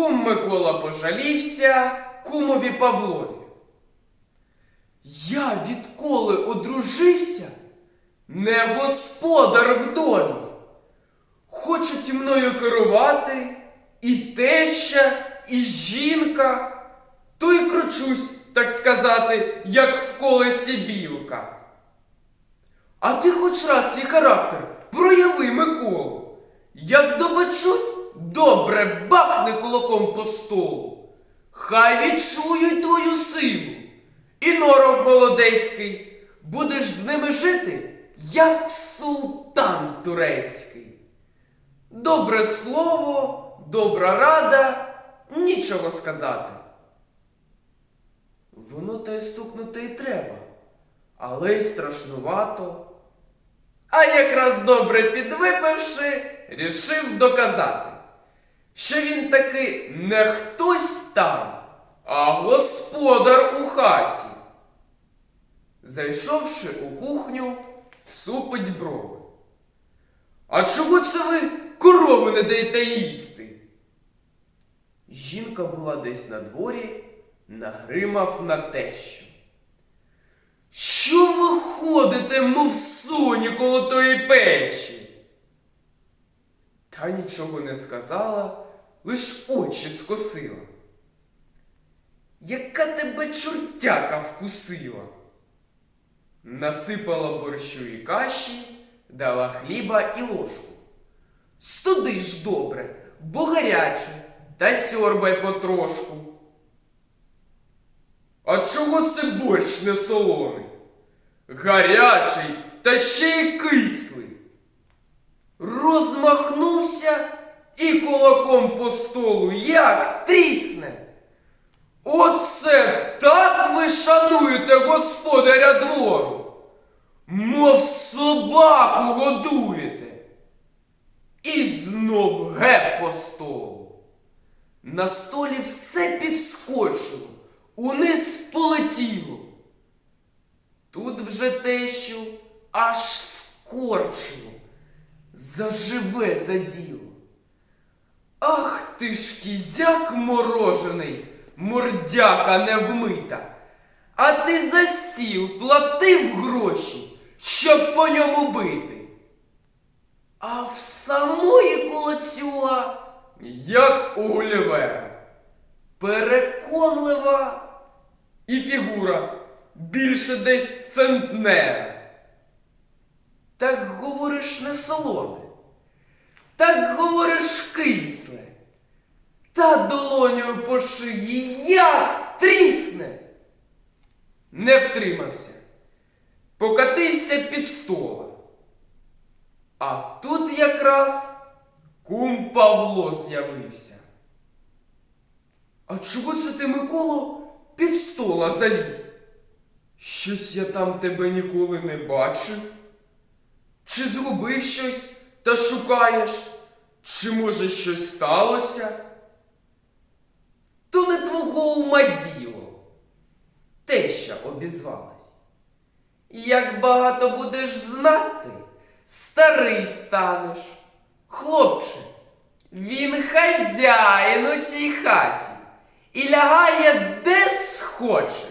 Кум Микола пожалівся кумові Павлові. Я відколи одружився, не господар в домі. Хочуть мною керувати і теща, і жінка, то й кручусь, так сказати, як в колесі білка. А ти хоч раз свій характер прояви, Миколу. Як добачуть, добре бахне кулаком по столу. Хай відчують твою силу. І норов молодецький, будеш з ними жити, як султан турецький. Добре слово, добра рада, нічого сказати. Воно та й стукнути й треба, але й страшнувато. А якраз добре підвипивши, рішив доказати, що він таки не хтось там, а господар у хаті. Зайшовши у кухню, супить брови. А чого це ви корови не даєте їсти? Жінка була десь на дворі, нагримав на тещу. Що ви ходите, мов соні коло тої печі? Та нічого не сказала, лиш очі скосила. Яка тебе чортяка вкусила? Насипала борщу і каші, дала хліба і ложку. Студи ж добре, бо гаряче, та сьорбай потрошку. А чого це борщ не солоний? Гарячий та ще й кислий. І кулаком по столу як трісне. Оце так ви шануєте господаря двору, мов собаку годуєте. І знов геп по столу. На столі все підскочило, униз полетіло. Тут вже тещу аж скорчило, заживе за діло. Ах ти ж кізяк морожений, мордяка невмита. А ти за стіл платив гроші, щоб по ньому бити. А в самої колоцюга, як у Гулівера, переконлива і фігура більше десь центнера. Так говориш не солоне, так говориш кисле, та долонею по шиї як трісне. Не втримався, покатився під стола. А тут якраз кум Павло з'явився. А чого це ти, Миколо, під стола заліз? Щось я там тебе ніколи не бачив. Чи згубив щось та шукаєш? Чи може щось сталося? То не твого ума діло. Теща обізвалась. Як багато будеш знати, старий станеш. Хлопче, він хазяїн у цій хаті і лягає де схоче.